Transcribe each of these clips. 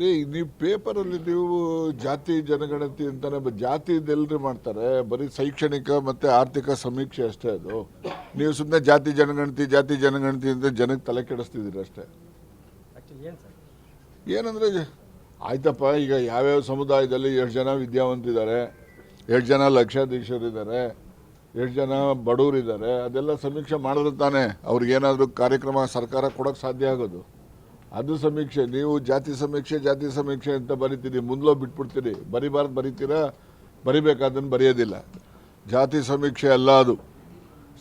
ಏ ನೀವು ಪೇಪರಲ್ಲಿ ನೀವು ಜಾತಿ ಜನಗಣತಿ ಅಂತಾನೆ ಬ- ಜಾತಿ ಇದೆಲ್ಲರಿ ಮಾಡ್ತಾರೆ ಬರೀ ಶೈಕ್ಷಣಿಕ ಮತ್ತೆ ಆರ್ಥಿಕ ಸಮೀಕ್ಷೆ ಅಷ್ಟೇ ಅದು. ನೀವು ಸುಮ್ಮನೆ ಜಾತಿ ಜನಗಣತಿ ಜಾತಿ ಜನಗಣತಿ ಅಂತ ಜನಕ್ಕೆ ತಲೆ ಕೆಡಿಸ್ತಿದ್ದೀರಿ ಅಷ್ಟೇ. ಏನಂದ್ರೆ ಆಯ್ತಪ್ಪ ಈಗ ಯಾವ್ಯಾವ ಸಮುದಾಯದಲ್ಲಿ ಎಷ್ಟು ಜನ ವಿದ್ಯಾವಂತಿದ್ದಾರೆ ಎಷ್ಟು ಜನ ಲಕ್ಷಾಧೀಶರಿದ್ದಾರೆ ಎಷ್ಟು ಜನ ಬಡವರಿದ್ದಾರೆ ಅದೆಲ್ಲ ಸಮೀಕ್ಷೆ ಮಾಡಿದ್ರೆ ತಾನೇ ಅವ್ರಿಗೇನಾದರೂ ಕಾರ್ಯಕ್ರಮ ಸರ್ಕಾರ ಕೊಡೋಕ್ಕೆ ಸಾಧ್ಯ ಆಗೋದು. ಅದು ಸಮೀಕ್ಷೆ, ನೀವು ಜಾತಿ ಸಮೀಕ್ಷೆ ಜಾತಿ ಸಮೀಕ್ಷೆ ಅಂತ ಬರಿತೀರಿ, ಮುಂದ್ಲೋ ಬಿಟ್ಬಿಡ್ತೀರಿ. ಬರಿಬಾರ್ದು ಬರಿತೀರಾ? ಬರಿಬೇಕಾದನ್ನು ಬರೆಯೋದಿಲ್ಲ. ಜಾತಿ ಸಮೀಕ್ಷೆ ಅಲ್ಲ ಅದು.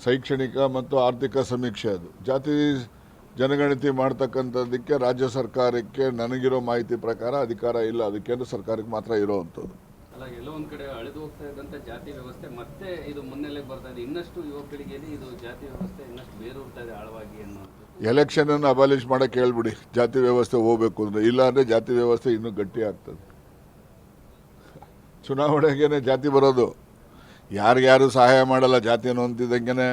ಶೈಕ್ಷಣಿಕ ಮತ್ತು ಆರ್ಥಿಕ ಸಮೀಕ್ಷೆ ಅದು. ಜಾತಿ ಜನಗಣತಿ ಮಾಡ್ತಕ್ಕಂಥದ್ದಕ್ಕೆ ರಾಜ್ಯ ಸರ್ಕಾರಕ್ಕೆ ನನಗಿರೋ ಮಾಹಿತಿ ಪ್ರಕಾರ ಅಧಿಕಾರ ಇಲ್ಲ. ಅದು ಕೇಂದ್ರ ಸರ್ಕಾರಕ್ಕೆ ಮಾತ್ರ ಇರೋವಂಥದ್ದು. ಅಲ್ಲ, ಎಲ್ಲೋ ಒಂದು ಕಡೆ ಅಳೆದು ಹೋಗ್ತಾ ಇದ್ದಂಥ ಜಾತಿ ವ್ಯವಸ್ಥೆ, ಮತ್ತೆ ಇದು ಮುನ್ನೆಲೆಗೆ ಬರ್ತಾ ಇದೆ. ಇನ್ನಷ್ಟು ಯುವ ಪೀಳಿಗೆಯಲ್ಲಿ ಇದು ಜಾತಿ ವ್ಯವಸ್ಥೆ ಇನ್ನಷ್ಟು ಬೇರೂರ್ತಾ ಇದೆ ಆಳವಾಗಿ ಅನ್ನು ಅಬಾಲಿಷ್ ಮಾಡಕ್ಕೆ ಹೇಳ್ಬಿಡಿ. ಜಾತಿ ವ್ಯವಸ್ಥೆ ಹೋಗ್ಬೇಕು ಅಂದ್ರೆ. ಇಲ್ಲ ಅಂದ್ರೆ ಜಾತಿ ವ್ಯವಸ್ಥೆ ಇನ್ನೂ ಗಟ್ಟಿ ಆಗ್ತದೆ. ಚುನಾವಣೆಗೇನೆ ಜಾತಿ ಬರೋದು. ಯಾರಿಗ್ಯಾರು ಸಹಾಯ ಮಾಡಲ್ಲ ಜಾತಿ ಅಂತಿದ್ದಂಗೆ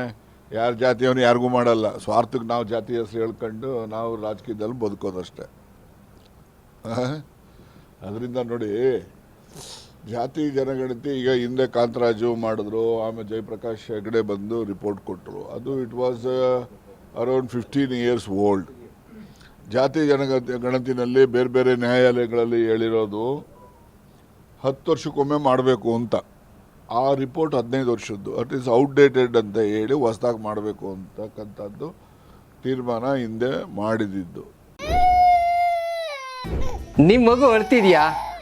ಯಾರ ಜಾತಿಯವನು ಯಾರಿಗೂ ಮಾಡಲ್ಲ. ಸ್ವಾರ್ಥಕ್ಕೆ ನಾವು ಜಾತಿ ಹೆಸರು ಹೇಳ್ಕೊಂಡು ನಾವು ರಾಜಕೀಯದಲ್ಲಿ ಬದುಕೋದಷ್ಟೆ. ಅದರಿಂದ ನೋಡಿ ಜಾತಿ ಜನಗಣತಿ ಈಗ ಹಿಂದೆ ಕಾಂತರಾಜು ಮಾಡಿದ್ರು, ಆಮೇಲೆ ಜಯಪ್ರಕಾಶ್ ಹೆಗಡೆ ಬಂದು ರಿಪೋರ್ಟ್ ಕೊಟ್ಟರು ಅದು it was around fifteen years old ಜಾತಿ ಜನಗಣತಿ ಗಣತಿನಲ್ಲಿ ಬೇರೆ ಬೇರೆ ನ್ಯಾಯಾಲಯಗಳಲ್ಲಿ ಹೇಳಿರೋದು, ಹತ್ತು ವರ್ಷಕ್ಕೊಮ್ಮೆ ಮಾಡಬೇಕು ಅಂತ. ಆ ರಿಪೋರ್ಟ್ ಹದಿನೈದು ವರ್ಷದ್ದು. ಅಟ್ ಈಸ್ ಔಟ್ಡೇಟೆಡ್ ಅಂತ ಹೇಳಿ ಹೊಸದಾಗಿ ಮಾಡಬೇಕು ಅಂತಕ್ಕಂಥದ್ದು ತೀರ್ಮಾನ ಹಿಂದೆ ಮಾಡಿದಿದ್ದು. ನಿಮ್ಮ ಮಗು ಅಳ್ತಿದ್ಯಾ